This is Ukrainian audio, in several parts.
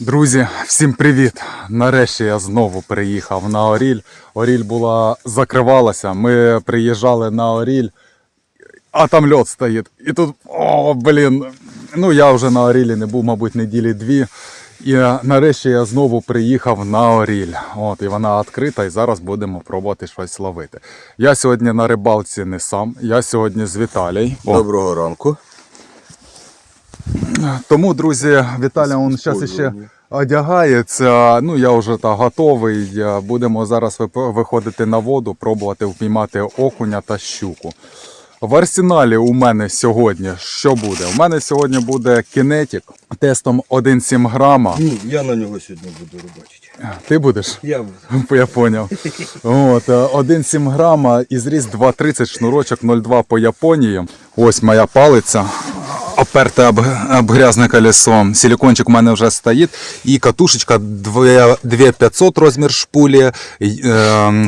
Друзі, всім привіт! Нарешті я знову приїхав на Оріль. Оріль була закривалася. Ми приїжджали на Оріль, а там льот стоїть. І тут, о, блін. Ну я вже на Орілі не був, мабуть, неділі дві. І нарешті я знову приїхав на Оріль. От, і вона відкрита, і зараз будемо пробувати щось ловити. Я сьогодні на рибалці не сам, я сьогодні з Віталій. Доброго ранку. Тому, друзі, Віталя он зараз ще одягається. Ну, я вже так готовий. Будемо зараз виходити на воду, пробувати впіймати окуня та щуку. В арсеналі у мене сьогодні що буде? У мене сьогодні буде кінетик тестом 1,7 грама. Ні, я на нього сьогодні буду рибачити. Ти будеш? Я буду. Я поняв. От, е, 1,7 грама і зріз 2,30 шнурочок 0,2 по Японії. Ось моя палиця. Оперте об, об грязне колесо. Силикончик у мене вже стоїть. І катушечка 2500 розмір шпулі е,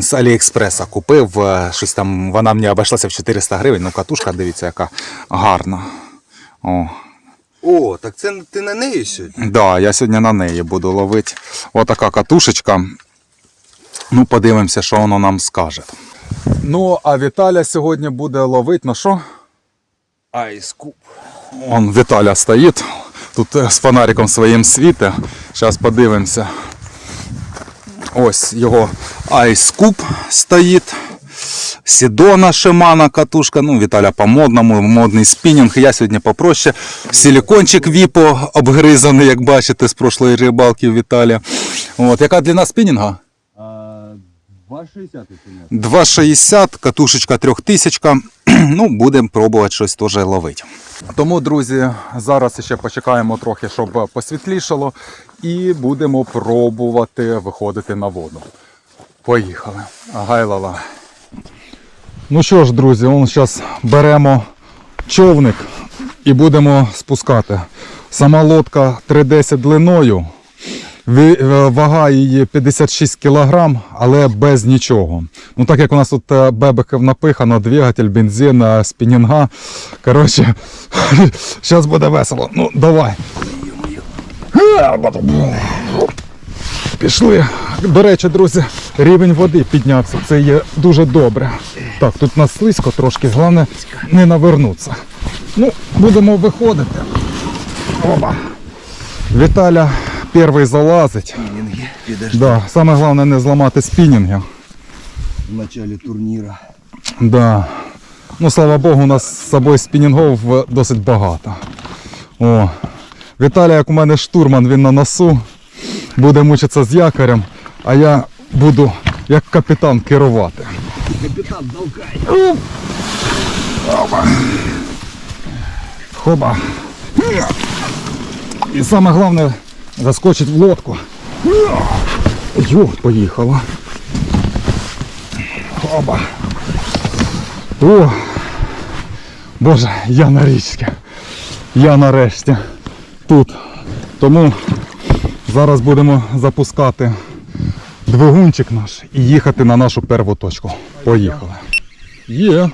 з Аліекспреса купив. е, Щось там, вона мені обійшлася в 400 гривень. Ну, катушка, дивіться, яка гарна. О, О, так це ти на неї сьогодні? Да, я сьогодні на неї буду ловити. Отака катушечка. Ну, подивимося, що воно нам скаже. Ну, а Віталя сьогодні буде ловити на що? Айскуп. Он Віталя стоїть. Тут е, з фонариком своїм світе. Зараз подивимося. Ось його Ice Cube стоїть. Сідона Шимана катушка. Ну, Віталя по модному, модний спінінг. Я сьогодні попроще. Силікончик Віпо обгризаний, як бачите, з прошлої рибалки у Віталія. От, яка длина спінінга? 2,60 2,60, катушечка 3000. Ну, будемо пробувати щось теж ловити. Тому, друзі, зараз ще почекаємо трохи, щоб посвітлішало, і будемо пробувати виходити на воду. Поїхали. Гайлала. Ну що ж, друзі, он зараз беремо човник і будемо спускати. Сама лодка 3,10 длиною. Е, Вага її 56 кг, але без нічого. Ну так як у нас тут е, бебеків напихано, двигатель, бензин, е, спінінга. Коротше, зараз буде весело. Ну, давай. Пішли. До речі, друзі, рівень води піднявся. Це є дуже добре. Так, тут у нас слизько трошки, головне не навернутися. Ну, будемо виходити. Оба. Віталя перший залазить. Спінінги. Підеш Да, саме головне не зламати спінінги. в началі турніра. Да. Ну, слава Богу, у нас з собою спінінгов досить багато. О. Віталій, як у мене штурман, він на носу. Буде мучитися з якорем, а я буду як капітан керувати. Капітан, долкай. Оба. Хоба. І саме головне заскочить в лодку. Йо, поїхала. Хоба. О! Боже, я на річці. Я нарешті тут. Тому зараз будемо запускати двигунчик наш і їхати на нашу перву точку. Поїхали. Є,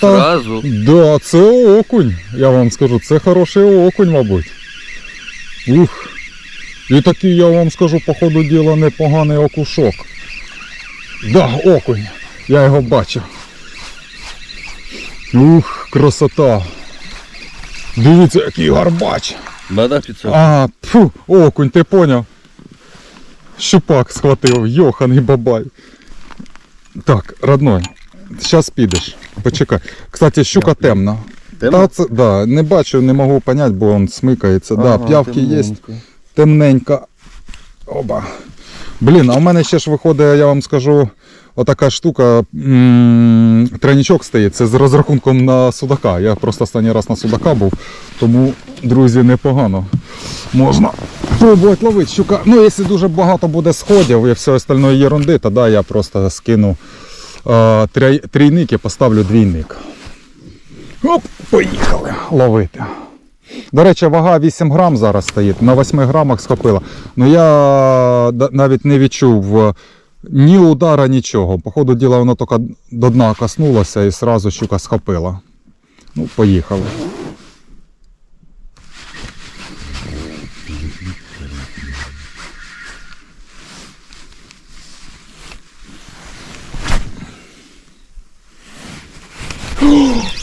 Зразу. Да, це окунь. Я вам скажу, це хороший окунь, мабуть. Ух. І такий, я вам скажу, по ходу діла непоганий окушок. Да, окунь. Я його бачив. Ух, красота. Дивіться, який гарбач. Надо 500. А, фу, окунь, ти поняв? Щупак схватив, йоханий бабай. Так, родной, зараз підеш. Почекай. Кстати, щука темна. Темна? Та це, да, не бачу, не можу понять, бо він смикається. да, п'явки є. Темненька. Оба. Блін, а у мене ще ж виходить, я вам скажу, отака штука, м, тройничок стоїть, це з розрахунком на судака. Я просто останній раз на судака був, тому, друзі, непогано. Можна пробувати ловити щука. Ну, якщо дуже багато буде сходів і все остальної ерунди, тоді я просто скину е, трійник і поставлю двійник. Оп, поїхали ловити. До речі, вага 8 грам зараз стоїть. На 8 грамах схопила. Ну я навіть не відчув е, ні удара, нічого. Походу діла, воно тільки до дна коснулося і одразу щука схопила. Ну, поїхали. Oh!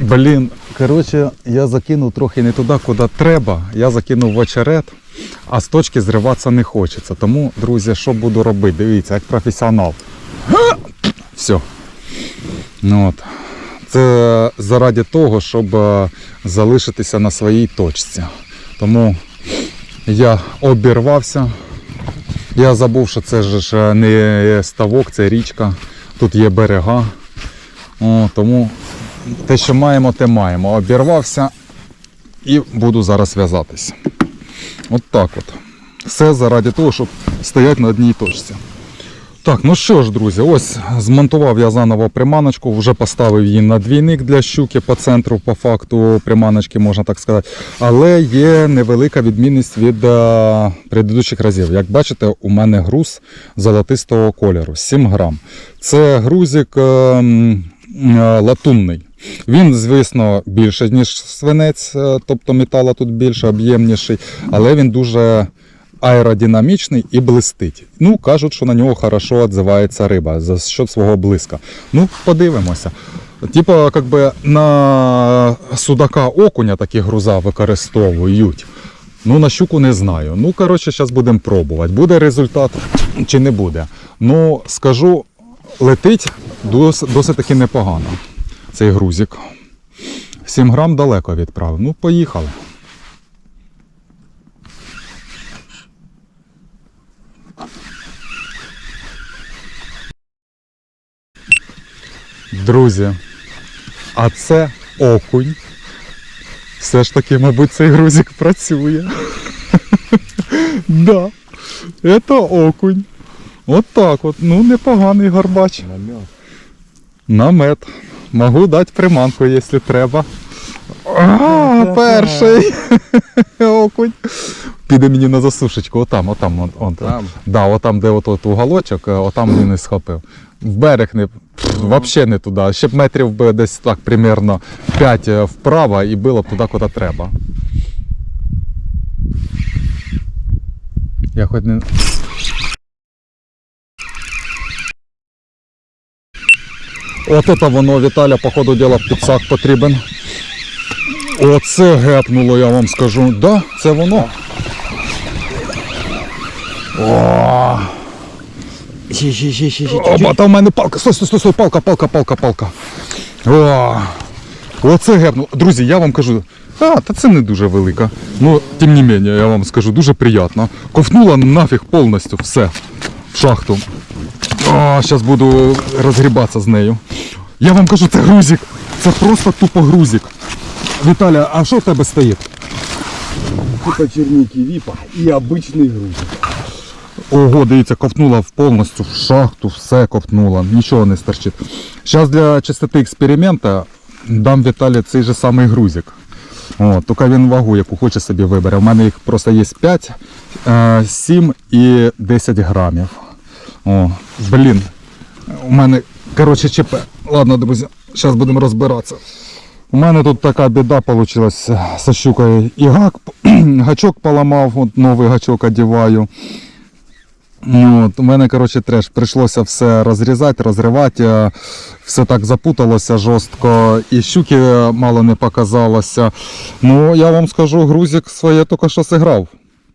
Блін, коротше, я закинув трохи не туди, куди треба. Я закинув в очерет, а з точки зриватися не хочеться. Тому, друзі, що буду робити? Дивіться, як професіонал. Все. Ну, от. Це заради того, щоб е, залишитися на своїй точці. Тому я обірвався. Я забув, що це ж не ставок, це річка. Тут є берега. О, тому те, що маємо, те маємо. Обірвався і буду зараз в'язатися. От так от. Все заради того, щоб стояти на одній точці. Так, ну що ж, друзі, ось змонтував я заново приманочку, вже поставив її на двійник для щуки по центру, по факту приманочки, можна так сказати. Але є невелика відмінність від е, предыдущих разів. Як бачите, у мене груз золотистого кольору 7 грам. Це грузик е, м, е, латунний. Він, звісно, більше, ніж свинець, е, тобто метала тут більше, об'ємніший, але він дуже аеродинамічний і блистить. Ну, кажуть, що на нього хорошо відзивається риба за счет свого блиска. Ну, подивимося. Типа, как би на судака окуня такі груза використовують. Ну, на щуку не знаю. Ну, коротше, зараз будемо пробувати. Буде результат чи не буде. Ну, скажу, летить дос, досить таки непогано. Цей грузик. 7 грам далеко відправив. Ну, поїхали. Друзі, а це окунь. Все ж таки, мабуть, цей грузик працює. Да. Це окунь. От так от. Ну, непоганий горбач. Намет. Намет. Могу дати приманку, якщо треба. А, перший окунь. Піде мені на засушечку, отам, отам, от, от. Там. Да, отам, де от, от уголочок, е, отам він і схопив. В берег не взагалі не туди. Ще б метрів би десь так примерно 5 вправо і було б туди, куди треба. Я хоч не. От это воно Віталя, по ходу діла підсак потрібен. Оце гепнуло, я вам скажу. Да, це воно. О! Ще, ще, ще, ще, ще. Оба, там в мене палка. Стой, стой, стой, стой, палка, палка, палка, палка. О, оце гепнуло. Друзі, я вам кажу, а, та це не дуже велика. Ну, тим не менше, я вам скажу, дуже приємно. Ковтнула нафіг повністю все в шахту. О, зараз буду розгрібатися з нею. Я вам кажу, це грузик. Це просто тупо грузик. Віталя, а що в тебе стоїть? Типа черники випа і обичний груз. Ого, дивіться, ковтнула повністю в шахту, все ковтнула, нічого не стерчить. Зараз для чистоти експеримента дам Віталі цей же самий грузик. О, тільки він вагу, яку хоче собі вибере. У мене їх просто є 5, е, 7 і 10 грамів. О, блін, у мене, коротше, ЧП. Ладно, друзі, зараз будемо розбиратися. У мене тут така біда вийшла зі щукою. І гак, гачок поламав, от новий гачок одіваю. Ну, от, у мене, коротше, треш. Прийшлося все розрізати, розривати. е, Все так запуталося жорстко. І щуки мало не показалося. Ну, я вам скажу, грузик своє тільки що зіграв.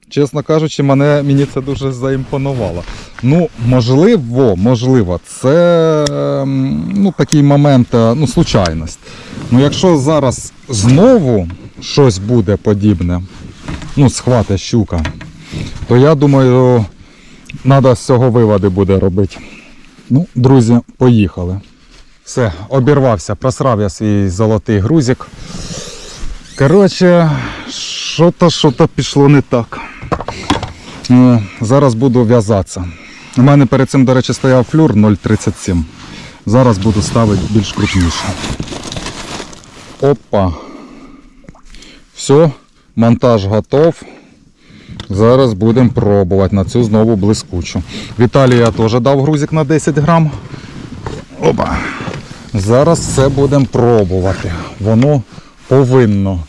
Чесно кажучи, мене, мені це дуже заімпонувало. Ну, можливо, можливо, це ем, ну, такий момент, е, ну, случайність. Ну, якщо зараз знову щось буде подібне, ну, схвати щука, то я думаю, треба з цього виводи буде робити. Ну, друзі, поїхали. Все, обірвався, просрав я свій золотий грузик. Коротше, що-то, що-то пішло не так. Ну, зараз буду в'язатися. У мене перед цим, до речі, стояв флюр 0,37. Зараз буду ставити більш крупніше. Опа. Все, монтаж готов. Зараз будемо пробувати на цю знову блискучу. Віталію я теж дав грузик на 10 грам. Опа. Зараз все будемо пробувати. Воно повинно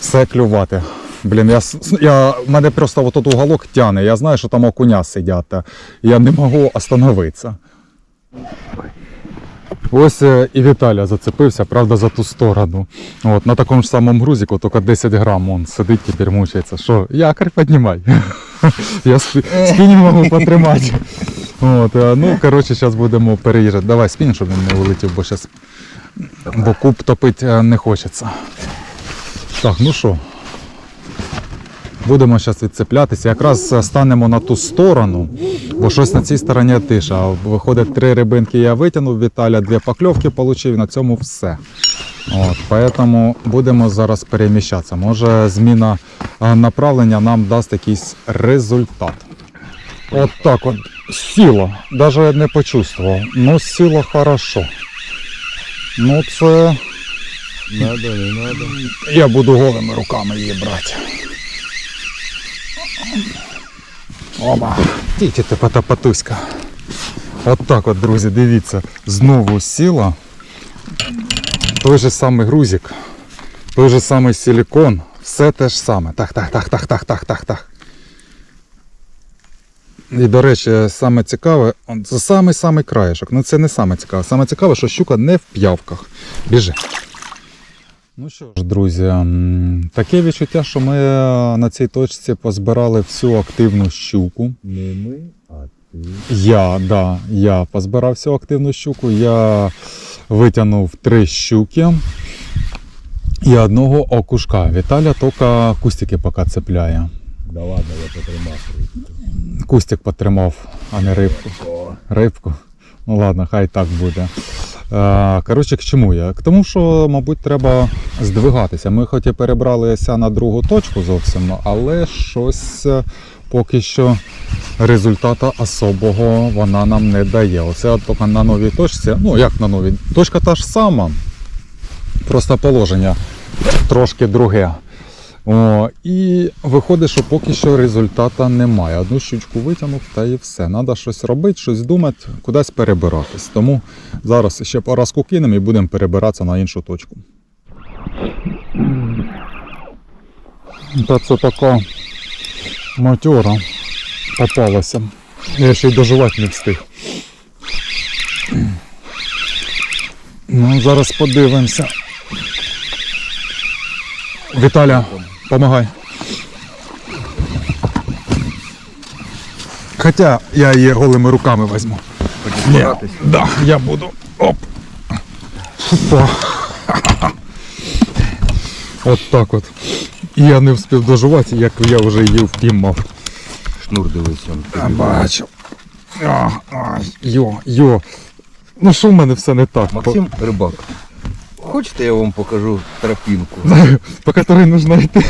все клювати. Блін, я, я, мене просто от тут уголок тяне. Я знаю, що там окуня сидять. Я не можу остановитися. Ось е, і Віталя зацепився, правда, за ту сторону. От, на такому ж самому грузику, тільки 10 грам он сидить, тепер мучається. Що, якорь піднімай. Я спі- спінінг можу потримати. От, е, ну, коротше, зараз будемо переїжджати. Давай спінь, щоб він не улетів, бо зараз бо куб топити е, не хочеться. Так, ну що, будемо зараз відцеплятися. Якраз е, станемо на ту сторону, бо щось на цій стороні тиша. Виходить, три рибинки я витягнув, Віталя дві покльовки отримав, і на цьому все. От, поэтому будемо зараз переміщатися. Може зміна е, направлення нам дасть якийсь результат. От так от сіло, навіть не почувствував. Ну, сіло хорошо. Ну це Надо, не надо. я буду голими руками її брати. Оба. Тільки ти потапатуська. От так от, друзі, дивіться, знову сіла. Той же самий грузик, той же самий силікон, все те ж саме. Так, так, так, так, так, так, так, так. І, до речі, саме цікаве, це самий самий краєшок. Ну це не саме цікаве. Саме цікаве, що щука не в п'явках. Біжи. Ну що ж, друзі, таке відчуття, що ми е, на цій точці позбирали всю активну щуку. Не ми, а ти. Я, да, я позбирав всю активну щуку. Я витягнув три щуки і одного окушка. Віталя тільки кустики поки цепляє. Да ладно, я потримав. Кустик потримав, а не рибку. Рибку. Ну ладно, хай так буде. Е, Коротше, к чому я? К тому, що, мабуть, треба здвигатися. Ми хоч і перебралися на другу точку зовсім, але щось е, поки що результата особого вона нам не дає. Оце тільки на новій точці. Ну, як на новій? Точка та ж сама. Просто положення трошки друге. О, і виходить, що поки що результата немає. Одну щучку витягнув та і все. Треба щось робити, щось думати, кудись перебиратись. Тому зараз ще поразку кинемо і будемо перебиратися на іншу точку. Та це така матьора попалася. Я ще й доживати не встиг. Ну, зараз подивимося. Віталя, помагай. Хоча я її голими руками візьму. Ні, да, я буду. Оп. Опа. От так от. І я не встиг дожувати, як я вже її впіймав. Шнур дивись он. Я бачу. А, а, йо, йо. Ну що в мене все не так? Максим Рибак. Хочете я вам покажу тропінку? по которой нужно йти.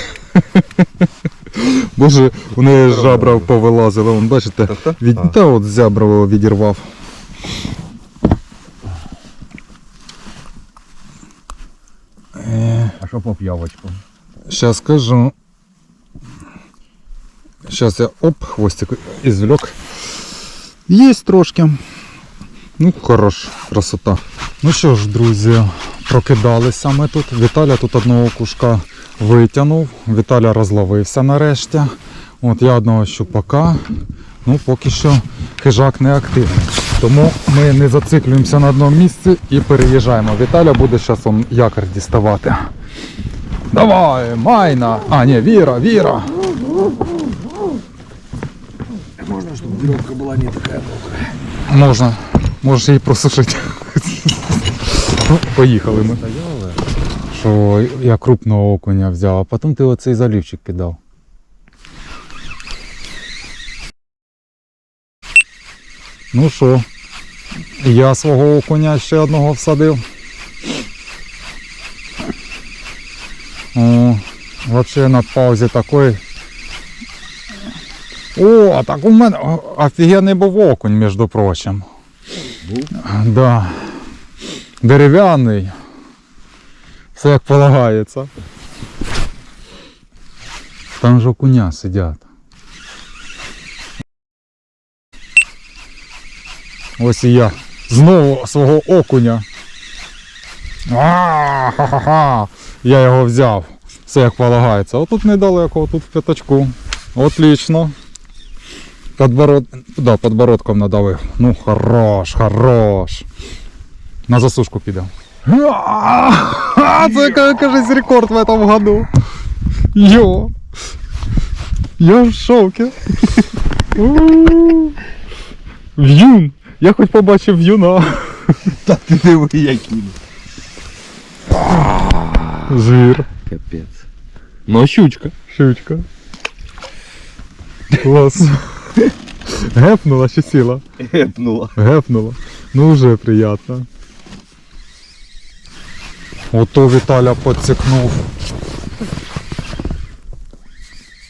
Боже, у неї жабра повилазили, вон, бачите, так? від... А. та от зябра відірвав. А що по п'явочкам? Сейчас скажу. Сейчас я оп, хвостик извлек. Есть трошки. Ну, хорош, красота. Ну що ж, друзі, прокидалися ми тут. Віталя тут одного кушка витягнув. Віталя розловився нарешті. От я одного щупака. Ну, поки що хижак не активний. Тому ми не зациклюємося на одному місці і переїжджаємо. Віталя буде зараз он якорь діставати. Давай, майна! А, ні, Віра, Віра! Можна, щоб вірьовка була не така. Можна. Можеш її просушити. Поїхали ми. Що я крупного окуня взяв, а потім ти оцей залівчик кидав. Ну що, я свого окуня ще одного всадив. О, взагалі на паузі такой. О, а так у мене офігенний був окунь, між прочим. Був? Да. Дерев'яний. Все як полагається. Там же окуня сидять. Ось і я. Знову свого окуня. А, ха-ха-ха. Я його взяв. Все як полагається. Отут недалеко, отут в п'ятачку. Отлично. Подбород... Да, подбородком надавив. Ну, хорош, хорош. На засушку піде. Це ка- кажись рекорд в этом году. Йо. Я в шокі. У. В'юн. Я хоч побачив в'юна. Та ти диви який. Звір. Капець. Ну, щучка. Щучка. Клас. Гепнула чи сіла? Гепнула. Гепнула. Ну вже приємно. Ото Віталя підсікнув.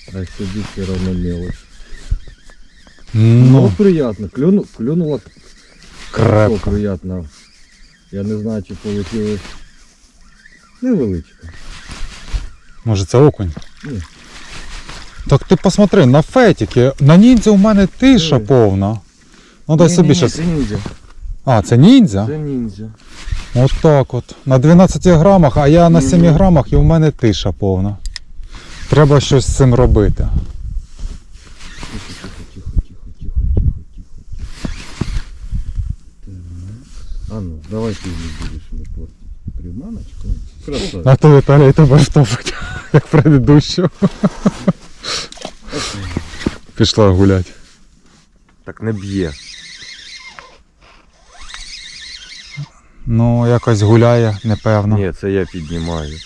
А сюди все равно мелочь. Ну, Ну, приятно. Клюну, клюнула крепко. О, приятно. Я не знаю, чи получилось невеличко. Може це окунь? Ні. Так ти посмотри, на фетіки. На ніндзя у мене тиша повна. Ну дай собі щас. Це ніндзя. А, це ніндзя? Це ніндзя. От так от. На 12 грамах, а я на 7 Мгм. грамах і у мене тиша повна. Треба щось з цим робити. Тихо, тихо, тихо, тихо, тихо, тихо, тихо. Так. А ну, давай ты не будешь мне портить приманочку. Красавец. А то Віталій тебе втопить, як предыдущого. Пішла гулять. Так не б'є. Ну, якось гуляє, непевно. Ні, це я піднімаю.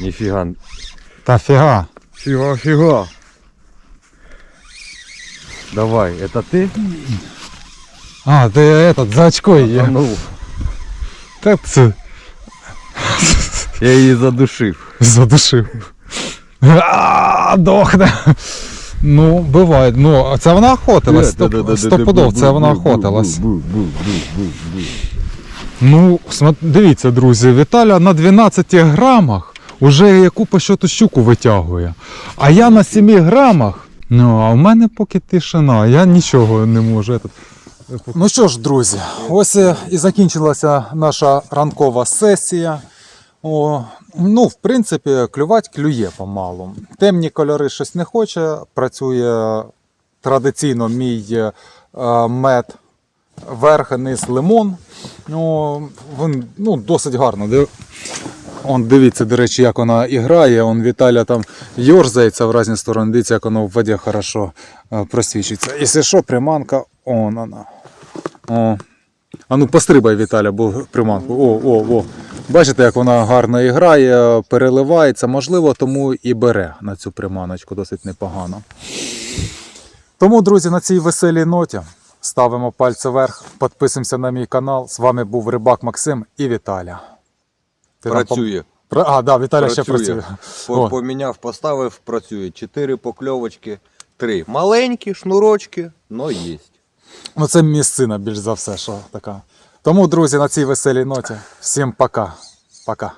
Ніфіга. Та фіга. Фіга, фіга. Давай, это ти? А, ти этот, за очко є. ну, Та це я її задушив. задушив. А, дохне. Ну, буває. Ну, це вона охотилась. Стоп, стопудов, це вона охотилась. Ну, дивіться, друзі, Віталя на 12 грамах уже яку по щоту щуку витягує. А я на 7 грамах. Ну, а в мене поки тишина, я нічого не можу. Этот... Ну що ж, друзі, ось е, і закінчилася наша ранкова сесія. О, ну, в принципі, клювати клює помалу. Темні кольори щось не хоче. Працює традиційно мій е, мед верх, низ лимон. Ну, він ну, досить гарно. Он, дивіться, до речі, як вона і грає. Он Віталя там йорзається в різні сторони. Дивіться, як воно в воді хорошо е, просвічується. Якщо що, приманка, он вона. О. А ну пострибай, Віталя, бо приманку. О, о, о. Бачите, як вона гарно грає, переливається, можливо, тому і бере на цю приманочку досить непогано. Тому, друзі, на цій веселій ноті ставимо пальці вверх, підписуємося на мій канал. З вами був Рибак Максим і Віталя. Ти Працює. Пра- А, да, Віталя ще Працює. працює. По- Поміняв, поставив, працює. Чотири покльовочки, три. Маленькі шнурочки, но є. Ну, це місцина більш за все, що така. Тому, друзі, на цій веселій ноті. Всім пока. Пока.